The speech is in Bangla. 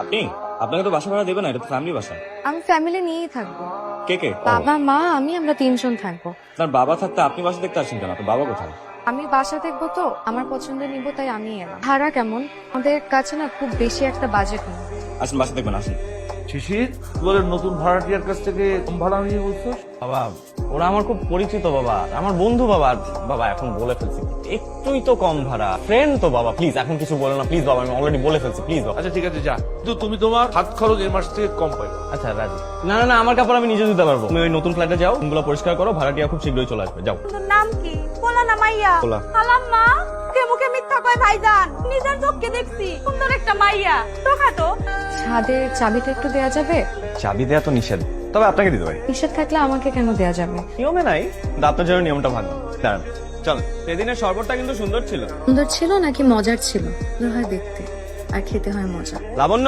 আপনি? আপনাকে তো বাসা ভাড়া দেবে না এটা তো ফ্যামিলি বাসা। আমি ফ্যামিলি নিয়েই থাকব। কে কে? ও, বাবা মা আমি আমরা তিনজন থাকব। আপনার বাবা থাকতে আপনি বাসা দেখতে আসেন কেন? আপনার বাবা কোথায়? আমি বাসা দেখব তো আমার পছন্দ নিব তাই আমি এলাম। ভাড়া কেমন? আমাদের কাছে না খুব বেশি একটা বাজেট নেই। আসুন বাসা দেখবেন আসেন। শিশির বলে নতুন ভাড়াটিয়ার কাছ থেকে কম ভাড়া নিয়ে বলছো বাবা ওরা আমার খুব পরিচিত বাবা আমার বন্ধু বাবা বাবা এখন বলে ফেলছি। একটুই তো কম ভাড়া ফ্রেন্ড তো বাবা প্লিজ এখন কিছু বলো না প্লিজ বাবা আমি অলরেডি বলে ফেলছি প্লিজ বাবা। আচ্ছা ঠিক আছে যা। কিন্তু তুমি তোমার হাত খরচ এই মাস থেকে কম পাই আচ্ছা রাজি। না না না আমার কাপড় আমি নিজে দিতে পারব। তুমি ওই নতুন ফ্ল্যাটে যাও রুমগুলো পরিষ্কার করো ভাড়াটিয়া খুব শীঘ্রই চলে আসবে যাও। নাম কি? বলা না মাইয়া। হালাম মা মুখে মুখে মিথ্যা কয় ভাইজান? নিজের চোখকে দেখছি। সুন্দর একটা মাইয়া। তো খাটো ছাদের চাবিটা একটু দেয়া যাবে? চাবি দেয়া তো নিষেধ। তবে আপনাকে দিতে পারি। নিষেধ থাকলে আমাকে কেন দেয়া যাবে? নিয়মে নাই দাঁতের জন্য নিয়মটা ভালো। দাঁড়ান চল সেদিনের শরবতটা কিন্তু সুন্দর ছিল। সুন্দর ছিল নাকি মজার ছিল? হয় দেখতে আর খেতে হয় মজা। লাবণ্য